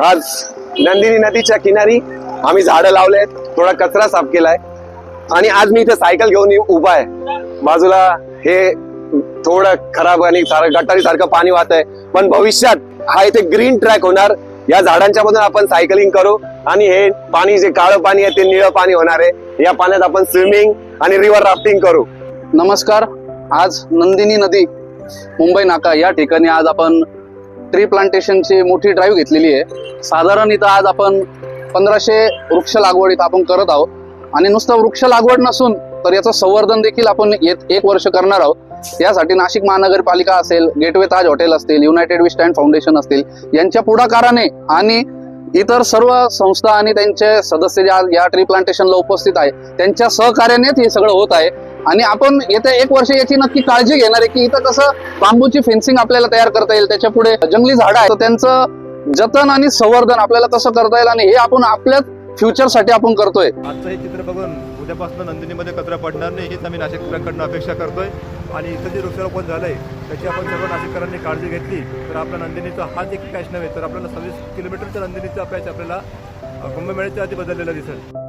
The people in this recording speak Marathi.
आज नंदिनी नदीच्या किनारी आम्ही झाडं लावलेत थोडा कचरा साफ केलाय. आणि आज मी इथे सायकल घेऊन उभा आहे. बाजूला हे थोडं खराब आणि गटारी सारखं पाणी वाहत आहे. पण भविष्यात हा इथे ग्रीन ट्रॅक होणार. या झाडांच्या मधून आपण सायकलिंग करू. आणि हे पाणी जे काळं पाणी आहे ते निळं पाणी होणार आहे. या पाण्यात आपण स्विमिंग आणि रिव्हर राफ्टिंग करू. नमस्कार. आज नंदिनी नदी मुंबई नाका या ठिकाणी आज आपण ट्री प्लांटेशनची मोठी ड्राईव्ह घेतलेली आहे. साधारण इथं आज आपण पंधराशे वृक्ष लागवड इथं आपण करत आहोत. आणि नुसतं वृक्ष लागवड नसून तर याचं संवर्धन देखील आपण येत एक वर्ष करणार आहोत. यासाठी नाशिक महानगरपालिका असेल गेटवे ताज हॉटेल असतील युनायटेड वे स्टँड फाउंडेशन असतील यांच्या पुढाकाराने आणि इतर सर्व संस्था आणि त्यांचे सदस्य ज्या या ट्री प्लांटेशनला उपस्थित आहे त्यांच्या सहकार्यानेच हे सगळं होत आहे. आणि आपण येत्या एक वर्ष याची नक्की काळजी घेणार आहे की इथं कसं बांबूची फेन्सिंग आपल्याला तयार करता येईल त्याच्या पुढे जंगली झाडं आहेत त्यांचं जतन आणि संवर्धन आपल्याला कसं करता येईल आणि हे आपण आपल्याच फ्युचरसाठी आपण करतोय. आजचं हे चित्र बघून उद्यापासून नंदिनीमध्ये कचरा पडणार नाही हीच आम्ही नाशिककरांकडनं अपेक्षा करतोय. आणि इथं जे वृक्षारोपण झालंय त्याची आपण सर्व नाशिककरांनी काळजी घेतली. तर आपला नंदिनीचा हाच एक पॅच नव्हे तर आपल्याला सव्वीस किलोमीटरच्या नंदिनीचा पॅच आपल्याला कुंभमेळ्याच्या आधी बदललेला दिसेल.